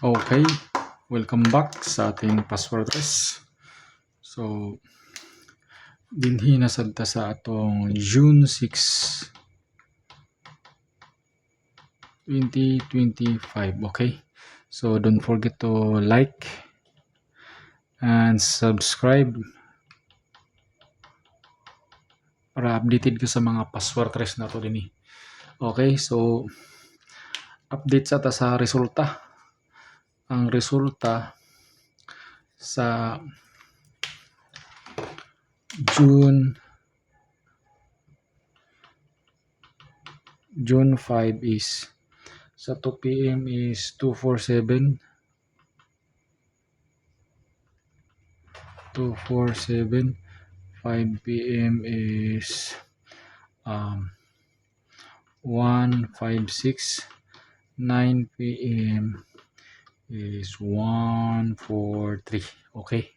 Okay, welcome back sa ating password test. So, dinhi na sa atong June 6, 2025. Okay, so don't forget to like and subscribe para updated ka sa mga password test na to din Okay, so update sa ta sa resulta ang resulta sa June June 5 is sa 2 p.m. is 247 247 5 p.m. is um 156 9 p.m. is 1, 4, 3. Okay.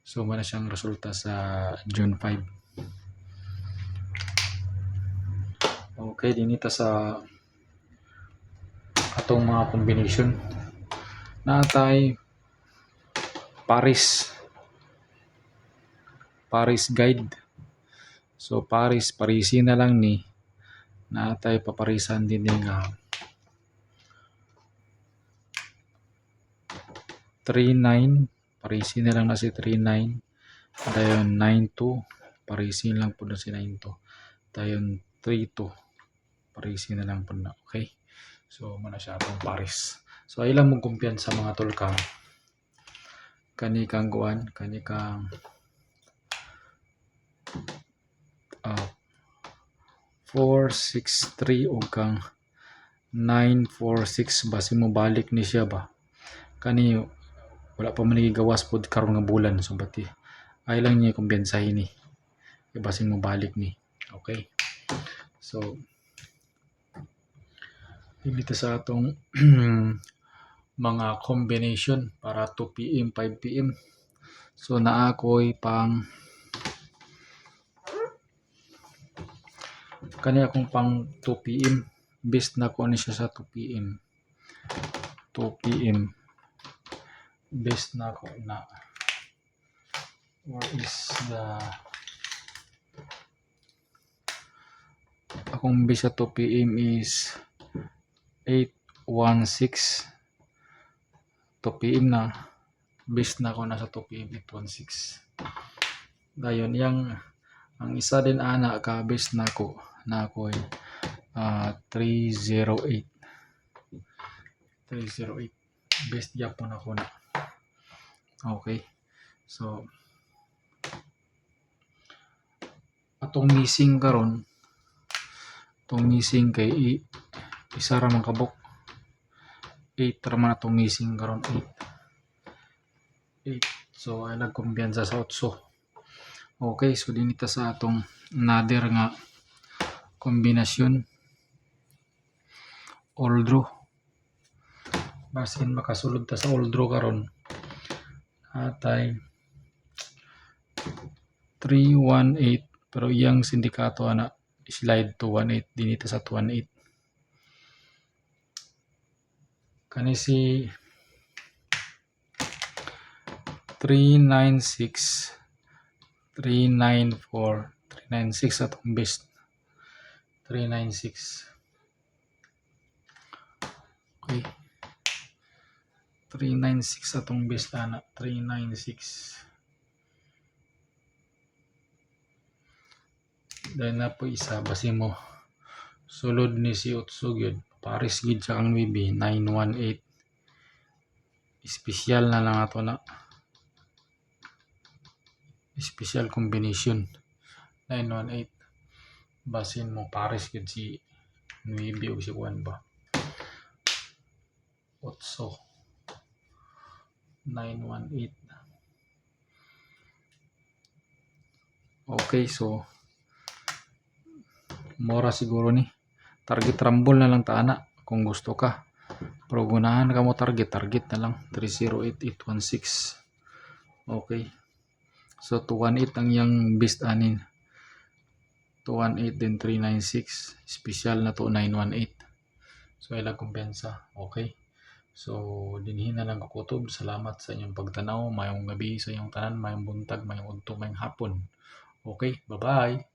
So, wala siyang resulta sa June 5. Okay, dinita sa atong mga combination. Natay Paris. Paris guide. So, Paris, Parisi na lang ni. Natay paparisan din nga 39 parisi na lang na si 39 dayon 92 parisi lang po na si 92 dayon 32 parisi na lang po na okay? So mana siya atong paris. So ay lang mong kumpiyansa mga tol kang kani kang kuan kani kang uh, 463 o kang 946 basi mo balik ni siya ba? Kani wala pa man gawas pod karon nga bulan so bati ay lang niya kumbiyansahin ni. Ibasin mo balik ni. Okay. So dito sa atong mga combination para 2 pm 5 pm so naa ko'y pang kani akong pang 2 pm best na ko ni siya sa 2 pm 2 pm best na ako na where is the akong best sa 2 pm is 816 2 pm na best na ako na sa 2 pm 816 dayon yang ang isa din ana ka best na ako na ako ay uh, 308 308 best Japon ako na Okay. So atong missing karon atong missing kay i, isa ra man kabok. 8 ra man atong missing karon 8 8 so ay nagkumbiyansa sa 8 okay so dinita sa atong another nga kombinasyon. All draw. Basin makasulod ta sa all draw karon atay. 318 pero iyang sindikato ana slide to 18 dinito sa 218 kani si 396 394 396 atong best. 396 okay 396 atong best ana 396 dahil na po isa basi mo. Sulod ni si Utso gyud. Paris gid sa kang BB 918 special na lang ato na. Special combination 918 basin mo Paris gid si Nuibi o si Juan ba Utso 918 okay so mora siguro ni. Target rumble na lang taana kung gusto ka. Pero gunahan ka mo target target na lang 308816 okay. So 218 ang yang best anin. 218 din 396 special na to 918 so ilang kumpensa. Okay So, dinhi na lang kukutob. Salamat sa inyong pagtanaw. Mayong gabi sa inyong tanan, mayong buntag, mayong udto, mayong hapon. Okay, bye-bye.